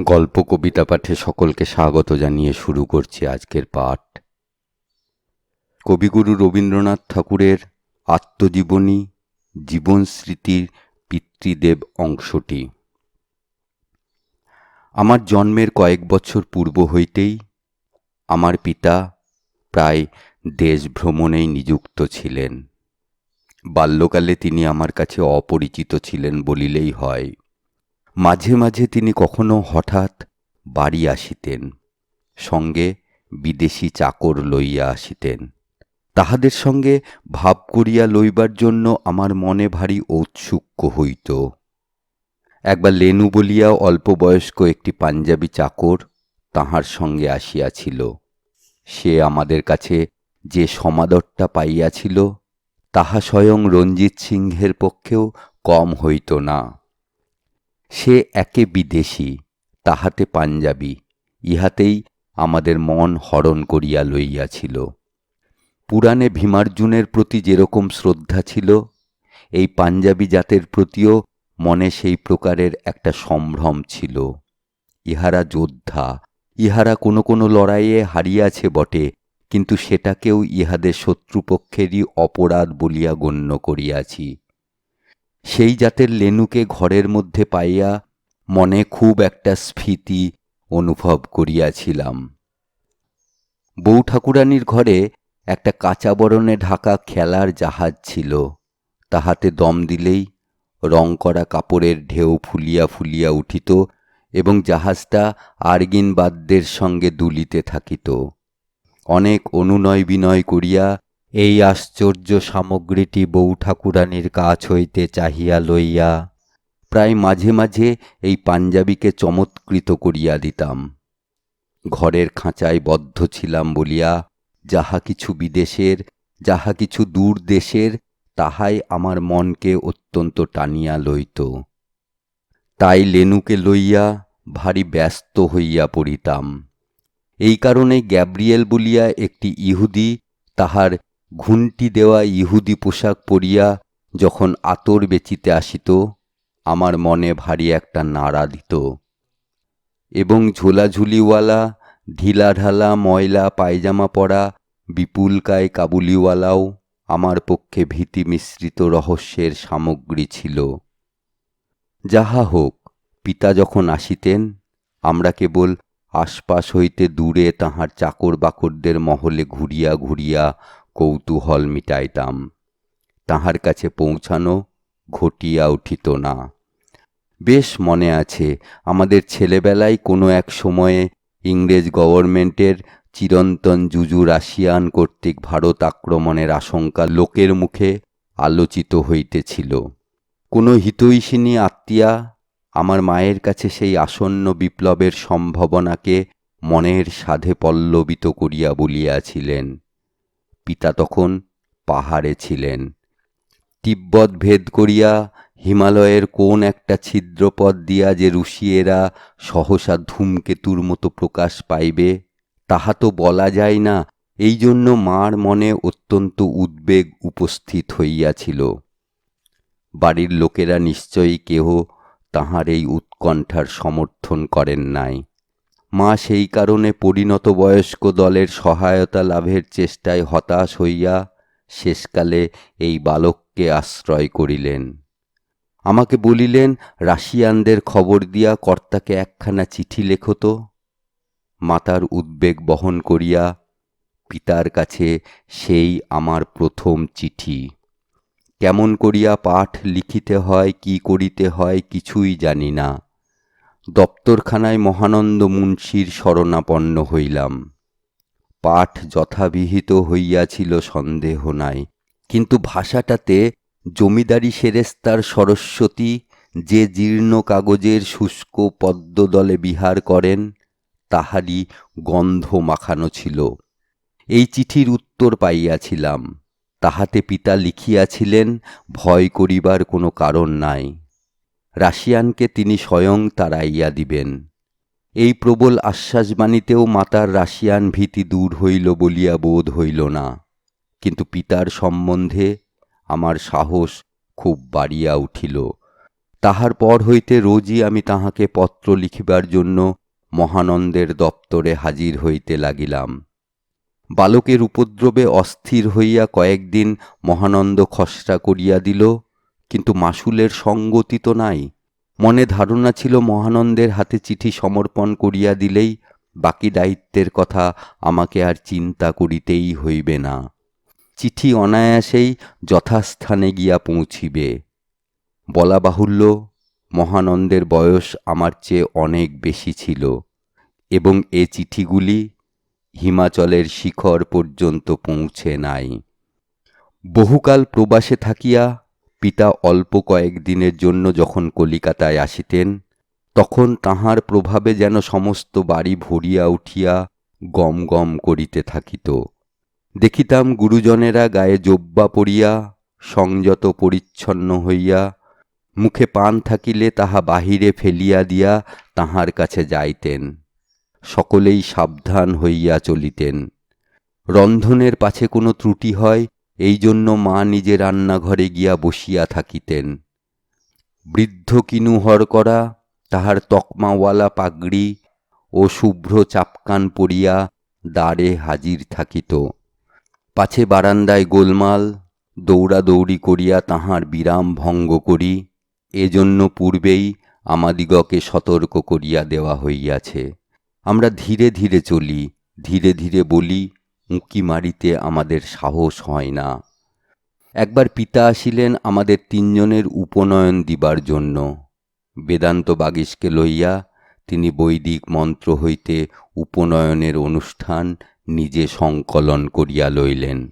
গল্প কবিতা পাঠে সকলকে স্বাগত জানিয়ে শুরু করছি আজকের পাঠ। কবিগুরু রবীন্দ্রনাথ ঠাকুরের আত্মজীবনী জীবন স্মৃতির পিতৃদেব অংশটি। আমার জন্মের কয়েক বছর পূর্ব হইতেই আমার পিতা প্রায় দেশ ভ্রমণেই নিযুক্ত ছিলেন। বাল্যকালে তিনি আমার কাছে অপরিচিত ছিলেন বলিলেই হয়। মাঝে মাঝে তিনি কখনো হঠাৎ বাড়ি আসিতেন, সঙ্গে বিদেশি চাকর লইয়া আসিতেন। তাহাদের সঙ্গে ভাব করিয়া লইবার জন্য আমার মনে ভারী ঔৎসুক্য হইত। একবার লেনু বলিয়া অল্প বয়স্ক একটি পাঞ্জাবি চাকর তাহার সঙ্গে আসিয়াছিল। সে আমাদের কাছে যে সমাদরটা পাইয়াছিল, তাহা স্বয়ং রঞ্জিত সিংহের পক্ষেও কম হইত না। সে একে বিদেশি, তাহাতে পাঞ্জাবি, ইহাতেই আমাদের মন হরণ করিয়া লইয়াছিল। পুরাণে ভীমার্জুনের প্রতি যেরকম শ্রদ্ধা ছিল, এই পাঞ্জাবি জাতের প্রতিও মনে সেই প্রকারের একটা সম্ভ্রম ছিল। ইহারা যোদ্ধা, ইহারা কোনো কোনো লড়াইয়ে হারিয়াছে বটে, কিন্তু সেটাকেও ইহাদের শত্রুপক্ষেরই অপরাধ বলিয়া গণ্য করিয়াছি। সেই জাতের লেনুকে ঘরের মধ্যে পাইয়া মনে খুব একটা স্ফীতি অনুভব করিয়াছিলাম। বউ ঠাকুরানীর ঘরে একটা কাঁচা বরণে ঢাকা খেলার জাহাজ ছিল। তাহাতে দম দিলেই রং করা কাপড়ের ঢেউ ফুলিয়া ফুলিয়া উঠিত এবং জাহাজটা আর্গিন বাদ্যের সঙ্গে দুলিতে থাকিত। অনেক অনুনয় বিনয় করিয়া এই আশ্চর্য সামগ্রীটি বউ ঠাকুরানীর কাছ হইতে চাহিয়া লইয়া প্রায় মাঝে মাঝে এই পাঞ্জাবিকে চমৎকৃত করিয়া দিতাম। ঘরের খাঁচায় বদ্ধ ছিলাম বলিয়া, যাহা কিছু বিদেশের, যাহা কিছু দূর দেশের, তাহাই আমার মনকে অত্যন্ত টানিয়া লইত। তাই লেনুকে লইয়া ভারী ব্যস্ত হইয়া পড়িতাম। এই কারণে গ্যাব্রিয়েল বলিয়া একটি ইহুদি তাহার ঘুন্টি দেওয়া ইহুদি পোশাক পরিয়া যখন আতর বেচিতে আসিত, আমার মনে ভারী একটা নাড়া দিত। এবং ঝোলাঝুলিওয়ালা, ঢিলাঢালা ময়লা পায়জামা পরা বিপুলকায় কাবুলিওয়ালাও আমার পক্ষে ভীতি মিশ্রিত রহস্যের সামগ্রী ছিল। যাহা হোক, পিতা যখন আসিতেন, আমরা কেবল আশপাশ হইতে দূরে তাহার চাকর বাকরদের মহলে ঘুরিয়া ঘুরিয়া কৌতূহল মিটাইতাম। তাহার কাছে পৌঁছানো ঘটিয়া উঠিত না। বেশ মনে আছে, আমাদের ছেলেবেলায় কোনো এক সময়ে ইংরেজ গভর্নমেন্টের চিরন্তন জুজু রাশিয়ান কর্তৃক ভারত আক্রমণের আশঙ্কা লোকের মুখে আলোচিত হইতেছিল। কোনো হিতৈষিনী আত্মীয়া আমার মায়ের কাছে সেই আসন্ন বিপ্লবের সম্ভাবনাকে মনের সাধে পল্লবিত করিয়া বলিয়াছিলেন। পিতা তখন পাহাড়ে ছিলেন। তিব্বত ভেদ করিয়া হিমালয়ের কোন একটা ছিদ্রপথ দিয়া যে রুশিয়েরা সহসা ধূমকেতুর মতো প্রকাশ পাইবে, তাহা তো বলা যায় না। এই জন্য মার মনে অত্যন্ত উদ্বেগ উপস্থিত হইয়াছিল। বাড়ির লোকেরা নিশ্চয়ই কেহ তাহার এই উৎকণ্ঠার সমর্থন করেন নাই। মা সেই কারণে পরিণত বয়স্ক দলের সহায়তা লাভের চেষ্টায় হতাশ হইয়া শেষকালে এই বালককে আশ্রয় করিলেন। আমাকে বলিলেন, রাশিয়ানদের খবর দিয়া কর্তাকে একখানা চিঠি লেখত মাতার উদ্বেগ বহন করিয়া পিতার কাছে, সেই আমার প্রথম চিঠি। কেমন করিয়া পাঠ লিখিতে হয়, কি করিতে হয় কিছুই জানি না। দপ্তরখানায় মহানন্দ মুন্সির শরণাপন্ন হইলাম। পাঠ যথাবিহিত হইয়াছিল সন্দেহ নাই, কিন্তু ভাষাটাতে জমিদারি সেরেস্তার সরস্বতী যে জীর্ণ কাগজের শুষ্ক পদ্মদলে বিহার করেন, তাহারই গন্ধ মাখানো ছিল। এই চিঠির উত্তর পাইয়াছিলাম, তাহাতে পিতা লিখিয়াছিলেন, ভয় করিবার কোনো কারণ নাই। রাশিয়ানকে তিনি স্বয়ং তাড়াইয়া দিবেন। এই প্রবল আশ্বাসবাণীতেও মাতার রাশিয়ান ভীতি দূর হইল বলিয়া বোধ হইল না। কিন্তু পিতার সম্বন্ধে আমার সাহস খুব বাড়িয়া উঠিল। তাহার পর হইতে রোজই আমি তাহাকে পত্র লিখিবার জন্য মহানন্দের দপ্তরে হাজির হইতে লাগিলাম। বালকের উপদ্রবে অস্থির হইয়া কয়েকদিন মহানন্দ খসড়া করিয়া দিল। কিন্তু মাসুলের সঙ্গতি তো নাই। মনে ধারণা ছিল মহানন্দের হাতে চিঠি সমর্পণ করিয়া দিলেই বাকি দায়িত্বের কথা আমাকে আর চিন্তা করিতেই হইবে না। চিঠি অনায়াসেই যথাস্থানে গিয়া পৌঁছিবে। বলা বাহুল্য, মহানন্দের বয়স আমার চেয়ে অনেক বেশি ছিল এবং এ চিঠিগুলি হিমাচলের শিখর পর্যন্ত পৌঁছে নাই। বহুকাল প্রবাসে থাকিয়া পিতা অল্প কয়েকদিনের জন্য যখন কলিকাতায় আসিতেন, তখন তাহার প্রভাবে যেন সমস্ত বাড়ি ভরিয়া উঠিয়া গম গম করিতে থাকিত। দেখিতাম গুরুজনেরা গায়ে জব্বা পরিয়া, সংযত পরিচ্ছন্ন হইয়া, মুখে পান থাকিলে তাহা বাহিরে ফেলিয়া দিয়া তাহার কাছে যাইতেন। সকলেই সাবধান হইয়া চলিতেন। রন্ধনের পাছে কোনো ত্রুটি হয় এই জন্য মা নিজে রান্নাঘরে গিয়া বসিয়া থাকিতেন। বৃদ্ধ কিনুহর করা, তাহার তকমাওয়ালা পাগড়ি ও শুভ্র চাপকান পরিয়া দ্বারে হাজির থাকিত। পাছে বারান্দায় গোলমাল, দৌড়াদৌড়ি করিয়া তাহার বিরাম ভঙ্গ করি, এজন্য পূর্বেই আমাদিগকে সতর্ক করিয়া দেওয়া হইয়াছে। আমরা ধীরে ধীরে চলি, ধীরে ধীরে বলি উঁকি মারিতে আমাদের সাহস হয় না। একবার পিতা আসিলেন আমাদের তিনজনের উপনয়ন দিবার জন্য। বেদান্ত বাগিসকে লইয়া তিনি বৈদিক মন্ত্র হইতে উপনয়নের অনুষ্ঠান নিজে সংকলন করিয়া লইলেন।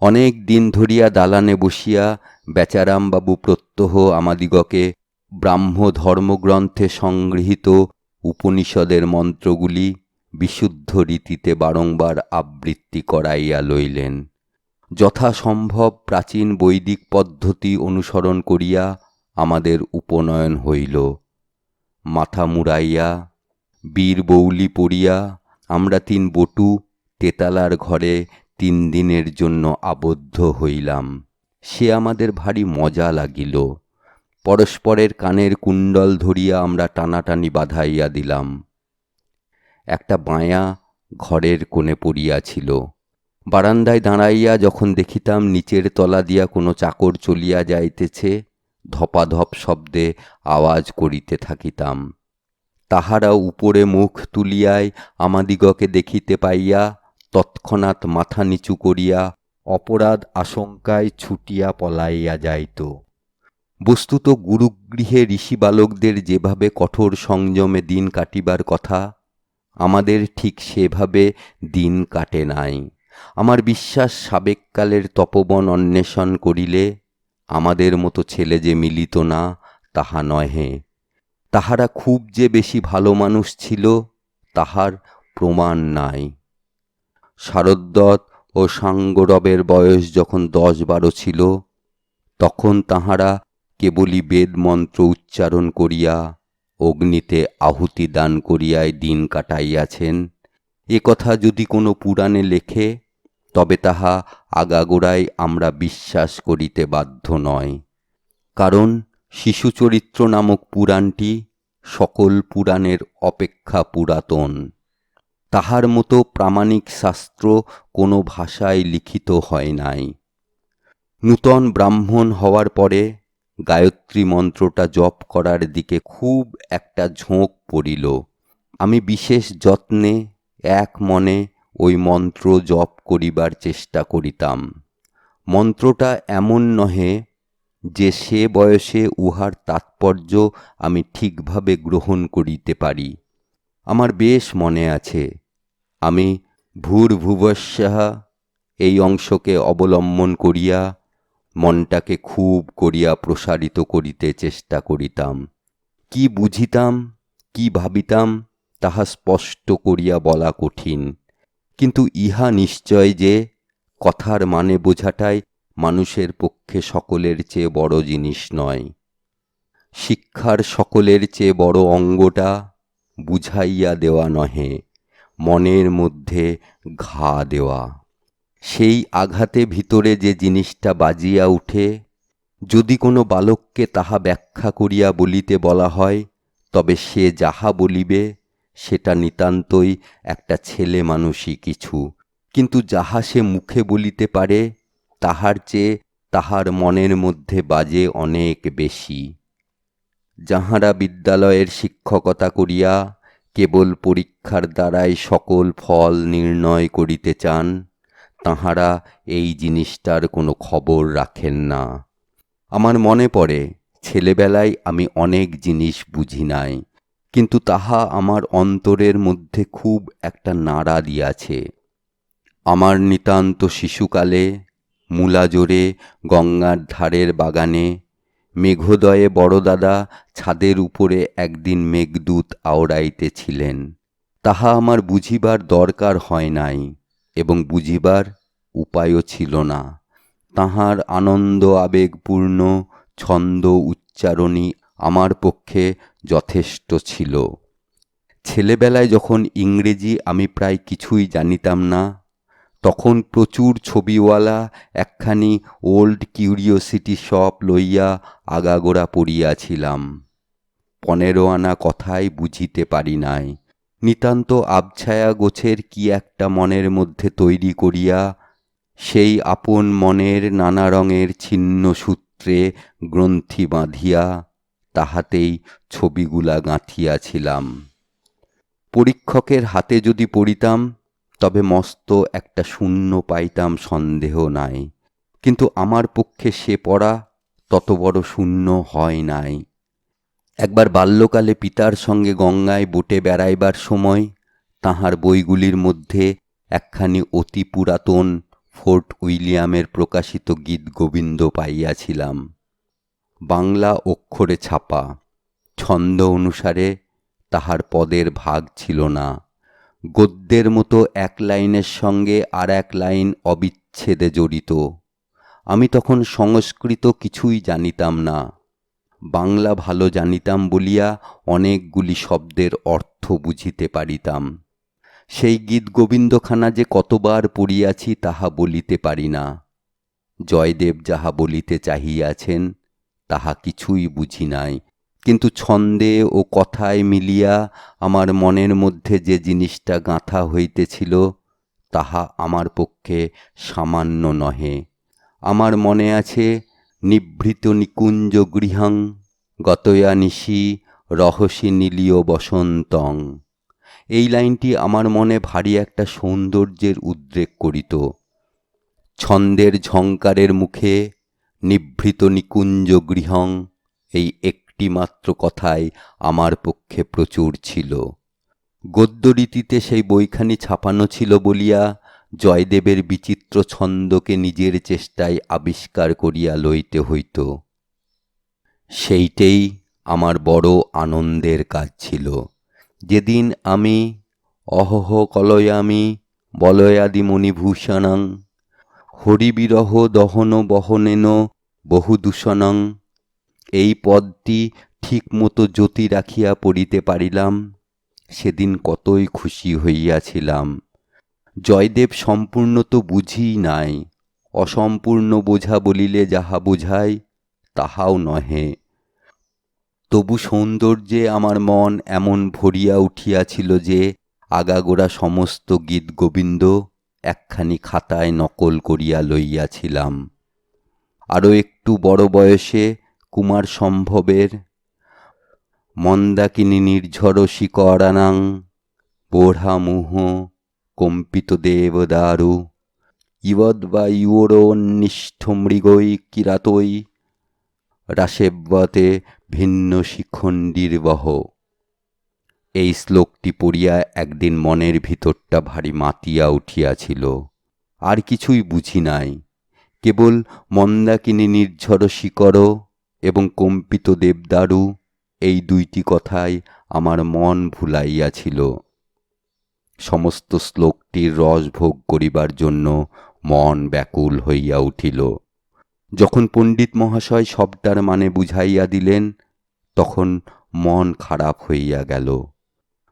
অনেক দিন ধরিয়া দালানে বসিয়া বেচারামবাবু প্রত্যহ আমাদিগকে ব্রাহ্ম ধর্মগ্রন্থে সংগৃহীত উপনিষদের মন্ত্রগুলি বিশুদ্ধ রীতিতে বারংবার আবৃত্তি করাইয়া লইলেন। যথাসম্ভব প্রাচীন বৈদিক পদ্ধতি অনুসরণ করিয়া আমাদের উপনয়ন হইল। মাথা মুড়াইয়া, বীর বৌলি পড়িয়া আমরা তিন বটু তেতালার ঘরে তিন দিনের জন্য আবদ্ধ হইলাম। সে আমাদের ভারী মজা লাগিল। পরস্পরের কানের কুণ্ডল ধরিয়া আমরা টানাটানি বাঁধাইয়া দিলাম। একটা বায়া ঘরের কোণে পড়িয়াছিল। বারান্দায় দাঁড়াইয়া যখন দেখিতাম নিচের তলা দিয়া কোনো চাকর চলিয়া যাইতেছে, ধপাধপ শব্দে আওয়াজ করিতে থাকিতাম। তাহারা উপরে মুখ তুলিয়ায় আমাদিগকে দেখিতে পাইয়া তৎক্ষণাৎ মাথা নিচু করিয়া অপরাধ আশঙ্কায় ছুটিয়া পলাইয়া যাইত। বস্তুত গুরুগৃহে ঋষি বালকদের যেভাবে কঠোর সংযমে দিন কাটিবার কথা আমাদের ঠিক সেভাবে দিন কাটে নাই। আমার বিশ্বাস সাবেককালের তপবন অন্বেষণ করিলে আমাদের মতো ছেলে যে মিলিত না, তাহা নহে তাহারা খুব যে বেশি ভালো মানুষ ছিল, তাহার প্রমাণ নাই। শারদ্দত ও সাঙ্গরবের বয়স যখন দশ বারো ছিল, তখন তাহারা কেবলই বেদমন্ত্র উচ্চারণ করিয়া অগ্নিতে আহুতি দান করিয়াই দিন কাটাইয়াছেন। এ কথা যদি কোনো পুরাণে লেখে, তবে তাহা আগাগোড়াই আমরা বিশ্বাস করিতে বাধ্য নয়। কারণ শিশুচরিত্র নামক পুরাণটি সকল পুরাণের অপেক্ষা পুরাতন। তাহার মতো প্রামাণিক শাস্ত্র কোনো ভাষায় লিখিত হয় নাই। নূতন ব্রাহ্মণ হওয়ার পরে গায়ত্রী মন্ত্রটা জপ করার দিকে খুব একটা ঝোঁক পড়িল। আমি বিশেষ যত্নে এক মনে ওই মন্ত্র জপ করিবার চেষ্টা করিতাম। মন্ত্রটা এমন নহে যে সে বয়সে উহার তাৎপর্য আমি ঠিকভাবে গ্রহণ করিতে পারি। আমার বেশ মনে আছে, আমি ভূর্ভুবস্যাহ এই অংশকে অবলম্বন করিয়া মনটাকে খুব করিয়া প্রসারিত করিতে চেষ্টা করিতাম। কি বুঝিতাম, কি ভাবিতাম, তাহা স্পষ্ট করিয়া বলা কঠিন। কিন্তু ইহা নিশ্চয় যে, কথার মানে বোঝাটাই মানুষের পক্ষে সকলের চেয়ে বড় জিনিস নয়। শিক্ষার সকলের চেয়ে বড় অঙ্গটা বুঝাইয়া দেওয়া নহে, মনের মধ্যে ঘা দেওয়া। সেই আঘাতে ভিতরে যে জিনিসটা বাজিয়া উঠে, যদি কোনো বালককে তাহা ব্যাখ্যা করিয়া বলিতে বলা হয়, তবে সে যাহা বলিবে, সেটা নিতান্তই একটা ছেলে মানুষই কিছু। কিন্তু যাহা সে মুখে বলিতে পারে, তাহার চেয়ে তাহার মনের মধ্যে বাজে অনেক বেশি। যাহারা বিদ্যালয়ের শিক্ষকতা করিয়া কেবল পরীক্ষার দ্বারাই সকল ফল নির্ণয় করিতে চান তাহারা এই জিনিসটার কোনো খবর রাখেন না। আমার মনে পড়ে, ছেলেবেলায় আমি অনেক জিনিস বুঝি নাই, কিন্তু তাহা আমার অন্তরের মধ্যে খুব একটা নাড়া দিয়াছে। আমার নিতান্ত শিশুকালে, মূলাজোরে, গঙ্গার ধারের বাগানে, মেঘোদয়ে বড়দাদা ছাদের উপরে একদিন মেঘদূত আওড়াইতেছিলেন। তাহা আমার বুঝিবার দরকার হয় নাই। এবং বুঝিবার উপায়ও ছিল না। তাহার আনন্দ আবেগপূর্ণ, ছন্দ উচ্চারণী আমার পক্ষে যথেষ্ট ছিল। ছেলেবেলায় যখন ইংরেজি আমি প্রায় কিছুই জানিতাম না, তখন প্রচুর ছবিওয়ালা একখানি ওল্ড কিউরিওসিটি শপ লইয়া আগাগোড়া পড়িয়াছিলাম। পনেরো আনা কথাই বুঝিতে পারি নাই। নিতান্ত আবছায়া গোছের কি একটা মনের মধ্যে তৈরি করিয়া, সেই আপন মনের নানা রঙের ছিন্ন সূত্রে গ্রন্থি বাঁধিয়া তাহাতেই ছবিগুলা গাঁথিয়াছিলাম। পরীক্ষকের হাতে যদি পড়িতাম, তবে মস্ত একটা শূন্য পাইতাম সন্দেহ নাই। কিন্তু আমার পক্ষে সে পড়া তত বড় শূন্য হয় নাই। একবার বাল্যকালে পিতার সঙ্গে গঙ্গায় বোটে বেড়াইবার সময় তাহার বইগুলির মধ্যে একখানি অতি পুরাতন ফোর্ট উইলিয়ামের প্রকাশিত গীত গোবিন্দ পাইয়াছিলাম। বাংলা অক্ষরে ছাপা, ছন্দ অনুসারে তাহার পদের ভাগ ছিল না। গদ্যের মতো এক লাইনের সঙ্গে আর এক লাইন অবিচ্ছেদে জড়িত। আমি তখন সংস্কৃত কিছুই জানিতাম না। বাংলা ভালো জানিতাম বলিয়া অনেকগুলি শব্দের অর্থ বুঝিতে পারিতাম। সেই গীত গোবিন্দখানা যে কতবার পড়িয়াছি তাহা বলিতে পারি না। জয়দেব যাহা বলিতে চাহিয়াছেন, তাহা কিছুই বুঝি নাই। কিন্তু ছন্দে ও কথায় মিলিয়া আমার মনের মধ্যে যে জিনিসটা গাঁথা হইতেছিল, তাহা আমার পক্ষে সামান্য নহে। আমার মনে আছে নিভৃত নিকুঞ্জ গৃহাং, গতয়া নিশি রহসী নীলীয় বসন্তং। এই লাইনটি আমার মনে ভারী একটা সৌন্দর্যের উদ্রেক করিত। ছন্দের ঝঙ্কারের মুখে নিভৃত নিকুঞ্জ গৃহং এই একটি মাত্র কথাই আমার পক্ষে প্রচুর ছিল। গদ্যরীতিতে সেই বইখানি ছাপানো ছিল বলিয়া জয়দেবের বিচিত্র ছন্দকে নিজের চেষ্টায় আবিষ্কার করিয়া লইতে হইত। সেইটেই আমার বড় আনন্দের কাজ ছিল। যেদিন আমি, অহহ কলয়ামি বলয়াদি মণিভূষণং, হরিবিরহ দহন বহনেন বহুদূষণং, এই পদটি ঠিকমতো জ্যোতি রাখিয়া পড়িতে পারিলাম, সেদিন কতই খুশি হইয়াছিলাম। জয়দেব সম্পূর্ণ তো বুঝিই নাই, অসম্পূর্ণ বোঝা বলিলে যাহা বোঝায় তাহাও নহে। তবু সৌন্দর্যে আমার মন এমন ভরিয়া উঠিয়াছিল যে, আগাগোড়া সমস্ত গীত গোবিন্দ একখানি খাতায় নকল করিয়া লইয়াছিলাম। আরও একটু বড় বয়সে কুমার সম্ভবের মন্দাকিনী নির্ঝর শিকরানাং বোঢ়া মুহ কম্পিত দেবদারু। ইবদ বা মৃগৈ কিরাতই রাসেব্বতে ভিন্ন শিখণ্ডির বহ। এই শ্লোকটি পড়িয়া একদিন মনের ভিতরটা ভারী মাতিয়া উঠিয়াছিল। আর কিছুই বুঝি নাই। কেবল মন্দাকিনী নির্ঝর শিকর এবং কম্পিত দেবদারু এই দুইটি কথাই আমার মন ভুলাইয়াছিল। সমস্ত শ্লোকটির রস ভোগ করিবার জন্য মন ব্যাকুল হইয়া উঠিল। যখন পণ্ডিত মহাশয় সবটার মানে বুঝাইয়া দিলেন, তখন মন খারাপ হইয়া গেল।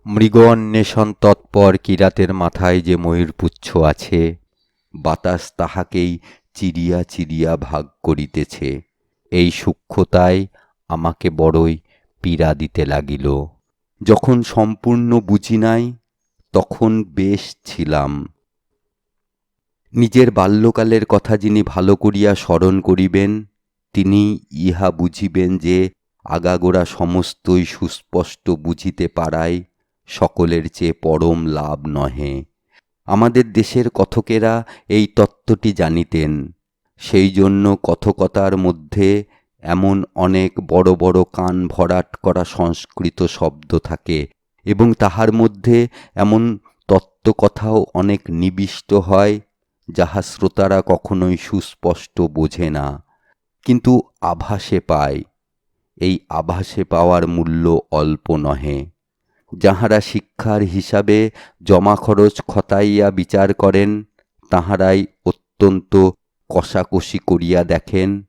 মৃগ অন্বেষণ তৎপর কিরাতের মাথায় যে ময়ূরপুচ্ছ আছে, বাতাস তাহাকেই চিরিয়া চিরিয়া ভাগ করিতেছে। এই সূক্ষ্মতায় আমাকে বড়ই পীড়া দিতে লাগিল। যখন সম্পূর্ণ বুঝি নাই তখন বেশ ছিলাম। নিজের বাল্যকালের কথা যিনি ভালো করিয়া স্মরণ করিবেন, তিনি ইহা বুঝিবেন যে আগাগোড়া সমস্তই সুস্পষ্ট বুঝিতে পারাই সকলের চেয়ে পরম লাভ নহে। আমাদের দেশের কথকেরা এই তত্ত্বটি জানিতেন, সেই জন্য কথকতার মধ্যে এমন অনেক বড় বড় কান ভরাট করা সংস্কৃত শব্দ থাকে। এবং তাহার মধ্যে এমন তত্ত্বকথাও অনেক নিবিষ্ট হয়, যাহা শ্রোতারা কখনোই সুস্পষ্ট বোঝে না। কিন্তু আভাসে পায়, এই আভাসে পাওয়ার মূল্য অল্প নহে। যাহারা শিক্ষার হিসাবে জমা খরচ খতাইয়া বিচার করেন, তাহারাই অত্যন্ত কষাকষি করিয়া দেখেন,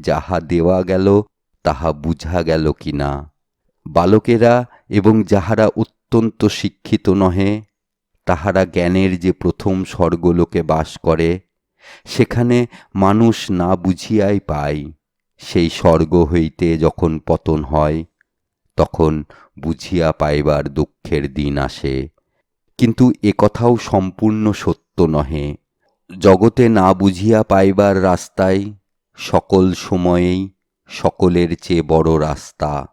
যাহা দেওয়া গেল তাহা বুঝা গেল কি না বালকেরা এবং যাহারা অত্যন্ত শিক্ষিত নহে, তাহারা জ্ঞানের যে প্রথম স্বর্গলোকে বাস করে, সেখানে মানুষ না বুঝিয়াই পায়। সেই স্বর্গ হইতে যখন পতন হয়, তখন বুঝিয়া পাইবার দুঃখের দিন আসে। কিন্তু একথাও সম্পূর্ণ সত্য নহে। জগতে না বুঝিয়া পাইবার রাস্তায় সকল সময়েই সকলের চেয়ে বড় রাস্তা।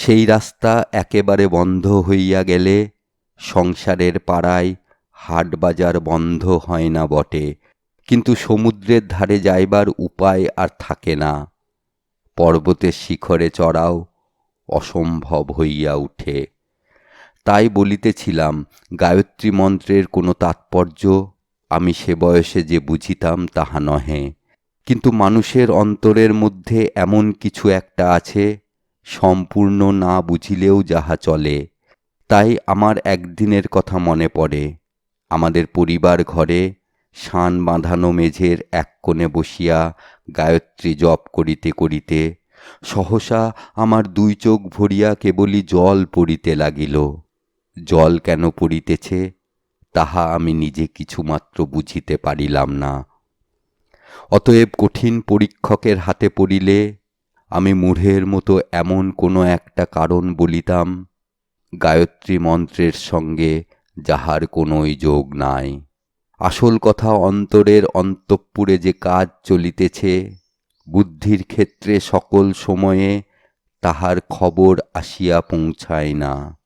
সেই রাস্তা একেবারে বন্ধ হইয়া গেলে সংসারের পাড়ায় হাট বাজার বন্ধ হয় না বটে। কিন্তু সমুদ্রের ধারে যাইবার উপায় আর থাকে না। পর্বতের শিখরে চড়াও অসম্ভব হইয়া উঠে। তাই বলিতেছিলাম, গায়ত্রী মন্ত্রের কোনো তাৎপর্য আমি সে বয়সে যে বুঝিতাম তাহা নহে। কিন্তু মানুষের অন্তরের মধ্যে এমন কিছু একটা আছে সম্পূর্ণ না বুঝিলেও যাহা চলে, তাই আমার একদিনের কথা মনে পড়ে। আমাদের পরিবার ঘরে শান বাঁধানো মেঝের এক কোণে বসিয়া গায়ত্রী জপ করিতে করিতে সহসা আমার দুই চোখ ভরিয়া কেবলই জল পড়িতে লাগিল। জল কেন পড়িতেছে, তাহা আমি নিজে কিছুমাত্র বুঝিতে পারিলাম না। অতএব কঠিন পরীক্ষকের হাতে পড়িলে আমি মূঢ়ের মতো এমন কোনো একটা কারণ বলিতাম, গায়ত্রী মন্ত্রের সঙ্গে যাহার কোনোই যোগ নাই। আসল কথা অন্তরের অন্তঃপুরে যে কাজ চলিতেছে, বুদ্ধির ক্ষেত্রে সকল সময়ে তাহার খবর আসিয়া পৌঁছায় না।